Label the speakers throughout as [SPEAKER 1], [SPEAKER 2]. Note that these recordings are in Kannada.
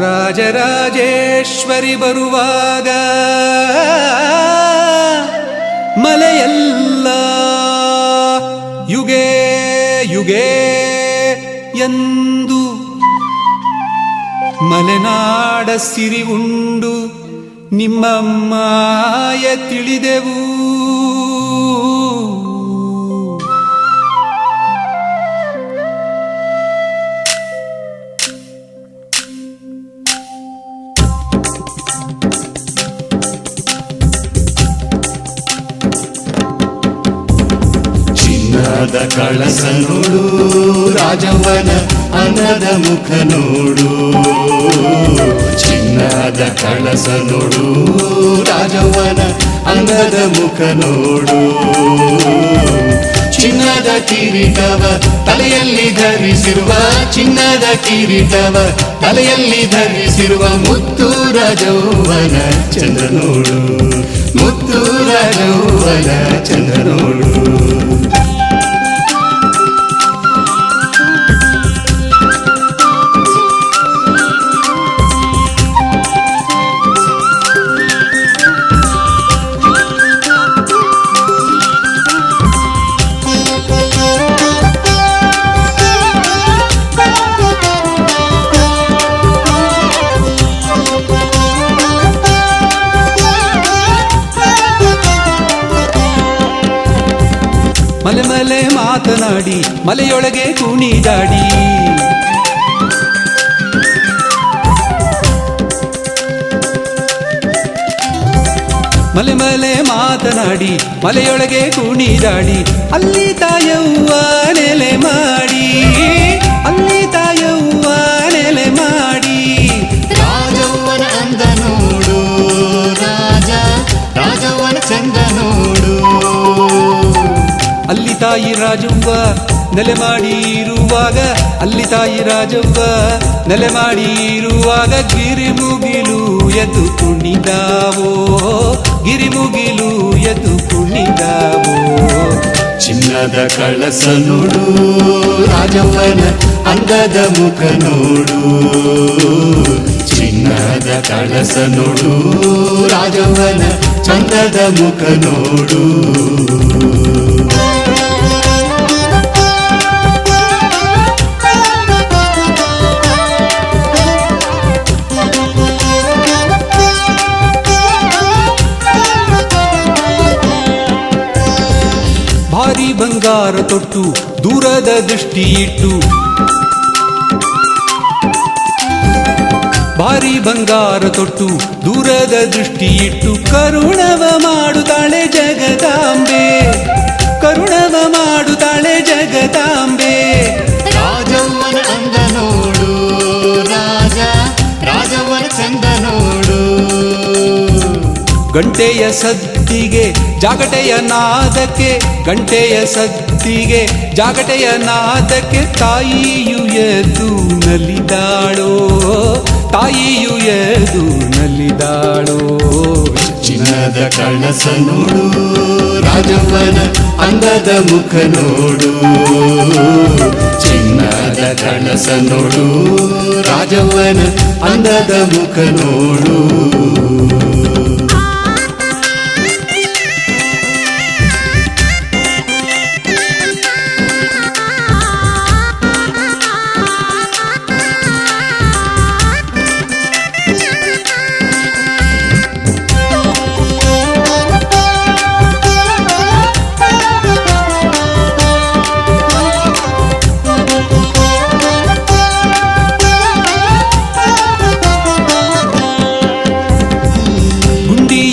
[SPEAKER 1] ರಾಜರಾಜೇಶ್ವರಿ ಬರುವಾಗ ಮಲೆಯಲ್ಲ ಯುಗೇ ಯುಗೇ ಎಂದು ಮಲೆನಾಡ ಸಿರಿ ಉಂಡು ನಿಮ್ಮ ಮಾಯ ತಿಳಿದೆವು.
[SPEAKER 2] ಚಿನ್ನದ ಕಳಸ ನೋಡು, ರಾಜವನ ಅನ್ನದ ಮುಖ ನೋಡು. ಚಿನ್ನದ ಕಳಸ ನೋಡು, ರಾಜವನ ಅನ್ನದ ಮುಖ ನೋಡು. ಚಿನ್ನದ ಕಿರೀಟವ ತಲೆಯಲ್ಲಿ ಧರಿಸಿರುವ, ಚಿನ್ನದ ಕಿರೀಟವ ತಲೆಯಲ್ಲಿ ಧರಿಸಿರುವ ಮುತ್ತು ರಾಜವನ ಚಂದ್ರ ನೋಡು. ಮುತ್ತು ರಾಜವನ ಚಂದ್ರ ನೋಡು.
[SPEAKER 1] ಮಾತನಾಡಿ ಮಲೆಯೊಳಗೆ ಕುಣಿದಾಡಿ ಮಲೆ ಮಲೆ ಮಾತನಾಡಿ ಮಲೆಯೊಳಗೆ ಕುಣಿದಾಡಿ ಅಲ್ಲಿ ತಾಯವ್ವ ನೆಲೆ ಮಾಡಿ. ತಾಯಿ ರಾಜವ್ವ, ನೆಲೆ ಮಾಡಿರುವಾಗ, ಅಲ್ಲಿ ತಾಯಿ ರಾಜವ್ವ, ನೆಲೆ ಮಾಡಿರುವಾಗ ಗಿರಿ ಮುಗಿಲು ಎದ್ದು ಕುಣಿದಾವೋ, ಗಿರಿ ಮುಗಿಲು ಎದ್ದು ಕುಣಿದಾವೋ.
[SPEAKER 2] ಚಿನ್ನದ ಕಳಸ ನೋಡು, ರಾಜವ್ವನ ಅಂಗದ ಮುಖ ನೋಡು. ಚಿನ್ನದ ಕಳಸ ನೋಡು, ರಾಜವ್ವನ ಚಂದದ ಮುಖ ನೋಡು.
[SPEAKER 1] ಭಾರಿ ಬಂಗಾರ ತೊಟ್ಟು ದೂರದ ದೃಷ್ಟಿ ಇಟ್ಟು ಭಾರಿ ಬಂಗಾರ ತೊಟ್ಟು ದೂರದ ದೃಷ್ಟಿ ಇಟ್ಟು ಕರುಣವ ಮಾಡುತ್ತಾಳೆ ಜಗದಾಂಬೆ ಕರುಣವ ಮಾಡುತ್ತಾಳೆ ಜಗದಾಂಬೆ.
[SPEAKER 2] ರಾಜಮ್ಮನ ಅಂದ ನೋಡು ರಾಜ ರಾಜಮ್ಮನ ಚಂದ ನೋಡು.
[SPEAKER 1] ಗಂಟೆಯ ಸದ್ದಿಗೆ ಜಾಗಟೆಯ ನಾದಕ್ಕೆ, ಗಂಟೆಯ ಸದ್ದಿಗೆ ಜಾಗಟೆಯ ನಾದಕ್ಕೆ ತಾಯಿಯು ಎದ್ದು ನಲಿದಾಳೋ, ತಾಯಿಯು ಎದ್ದು ನಲಿದಾಳೋ.
[SPEAKER 2] ಚಿನ್ನದ ಕಣಸ ನೋಡು, ರಾಜವ್ವನ ಅಂದದ ಮುಖ ನೋಡು. ಚಿನ್ನದ ಕಣಸ ನೋಡು, ರಾಜವ್ವನ ಅಂದದ ಮುಖ ನೋಡು.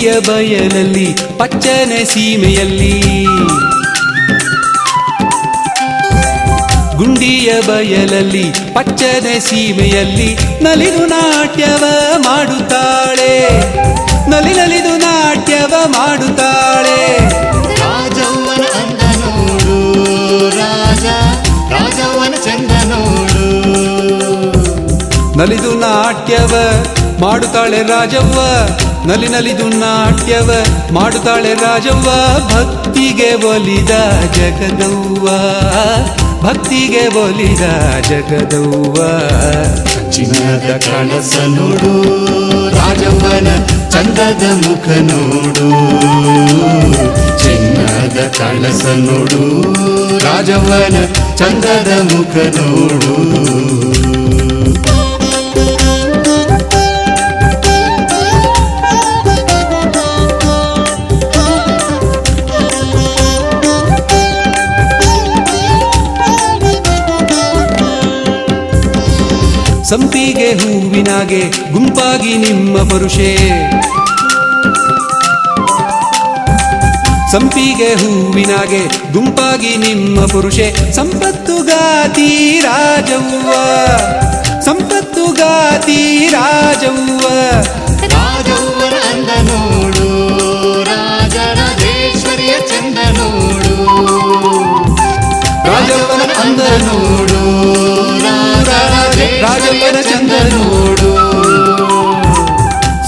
[SPEAKER 1] ಗುಂಡಿಯ ಬಯಲಲ್ಲಿ, ಪಚ್ಚನೆ ಸೀಮೆಯಲ್ಲಿ. ಗುಂಡಿಯ ಬಯಲಲ್ಲಿ, ಪಚ್ಚನೆ ಸೀಮೆಯಲ್ಲಿ ನಲಿದು ನಾಟ್ಯವ ಮಾಡುತ್ತಾಳೆ. ನಲಿ ನಲಿದು ನಾಟ್ಯವ ಮಾಡುತ್ತಾಳೆ. ಮಾಡುತ್ತಾಳೆ ರಾಜವ್ವ, ನಲಿ ನಲಿದು ನಾಟ್ಯವ. ಮಾಡುತ್ತಾಳೆ ರಾಜವ್ವ, ಭಕ್ತಿಗೆ ಒಲಿದ ಜಗದವ್ವ. ಭಕ್ತಿಗೆ ಒಲಿದ ಜಗದವ್ವ.
[SPEAKER 2] ಚಿನ್ನದ ಕಳಸ ನೋಡು, ರಾಜವ್ವನ ಚಂದದ ಮುಖ ನೋಡು. ಚಿನ್ನದ ಕಳಸ ನೋಡು, ರಾಜವ್ವನ ಚಂದದ ಮುಖ ನೋಡು.
[SPEAKER 1] ಸಂಪಿಗೆ ಹೂವಿನಾಗೆ ಗುಂಪಾಗಿ ನಿಮ್ಮ ಪರುಷೆ ಸಂಪಿಗೆ ಹೂವಿನಾಗೆ ಗುಂಪಾಗಿ ನಿಮ್ಮ ಪುರುಷೆ. ಸಂಪತ್ತು ಗಾತಿ ರಾಜವ್ವ. ಸಂಪತ್ತು ಗಾತಿ ರಾಜವ್ವ.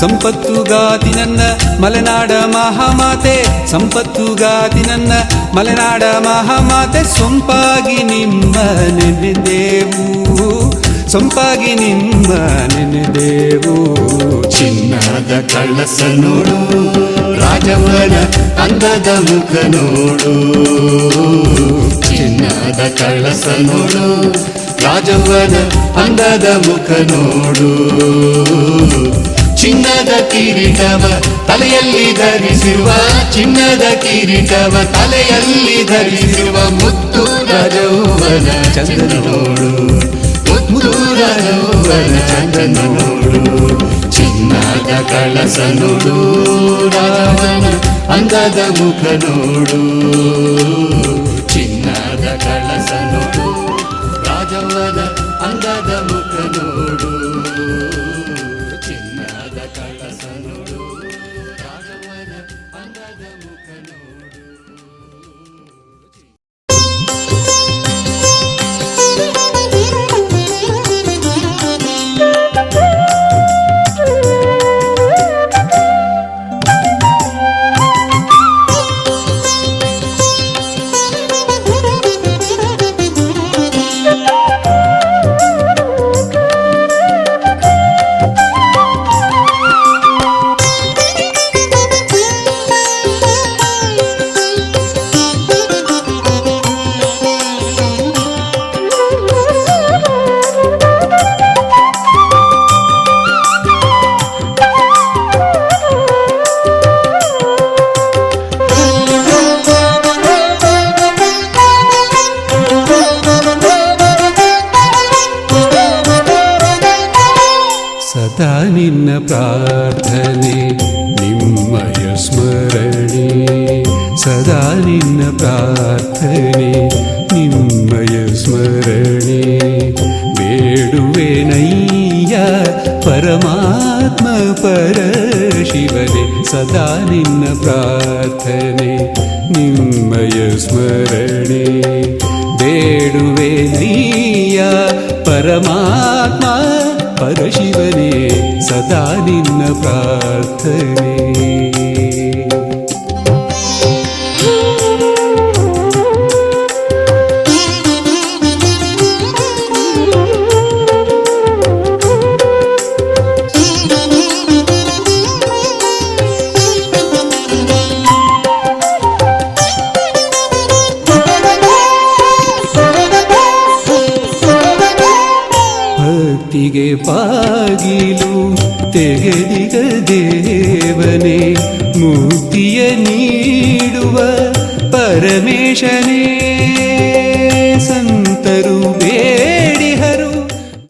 [SPEAKER 1] ಸಂಪತ್ತು ಗಾತಿ ನನ್ನ ಮಲೆನಾಡ ಮಹಾಮಾತೆ, ಸಂಪತ್ತು ಗಾತಿ ನನ್ನ ಮಲೆನಾಡ ಮಹಾಮಾತೆ, ಸೊಂಪಾಗಿ ನಿಮ್ಮ ನೆನೆದೇವು ಸೊಂಪಾಗಿ ನಿಮ್ಮ ನೆನೆದೇವು
[SPEAKER 2] ಚಿನ್ನದ ಕಳಸ ನೋಡು, ರಾಜವನ ಅಂದದ ಮುಖ ನೋಡು. ಚಿನ್ನದ ಕಳಸ ನೋಡು, ರಾಜವನ ಅಂದದ ಮುಖ ನೋಡು. ಚಿನ್ನದ ಕಿರೀಟವ ತಲೆಯಲ್ಲಿ ಧರಿಸಿರುವ, ಚಿನ್ನದ ಕಿರೀಟವ ತಲೆಯಲ್ಲಿ ಧರಿಸಿರುವ ಮುತ್ತು ರಾಜವ್ವನ ಚಂದ್ರ ನೋಡು ಮುತ್ತು ರಾಜವ್ವನ ಚಂದ್ರ ನೋಡು ಚಿನ್ನದ ಕಳಸ ನೋಡು ರಾವಣ ಅಂದದ ಮುಖ ನೋಡು, ಚಿನ್ನದ ಕಳಸ ನೋಡು ರಾಜವನ ಅಂಗದ ಮುಖ ನೋಡು. ಚಿನ್ನದ ಕಳಸ ನೋಡು
[SPEAKER 1] ಸ್ಮರಣೆ ಸದಾ ನಿನ್ನ ಪ್ರಾರ್ಥನೆ, ನಿಮ್ಮಯ ಸ್ಮರಣೆ. ಬೇಡುವೆನಯ್ಯ ಪರಮಾತ್ಮ ಪರ ಶಿವನೆ, ಸದಾ ನಿನ್ನ ಪ್ರಾರ್ಥನೆ, ನಿಮ್ಮಯ ಸ್ಮರಣೆ. ಬೇಡುವೆನಯ್ಯ ಪರಮಾತ್ಮ ಪರಶಿವನೇ ಸದಾ ನಿನ್ನ ಪ್ರಾರ್ಥನೆ. ಭಕ್ತಿಗೆ ಬಾಗಿಲು ತೆಗೆದಿಗ ದೇವನೇ ಮುಕ್ತಿಯ ನೀಡುವ ಪರಮೇಶನೇ.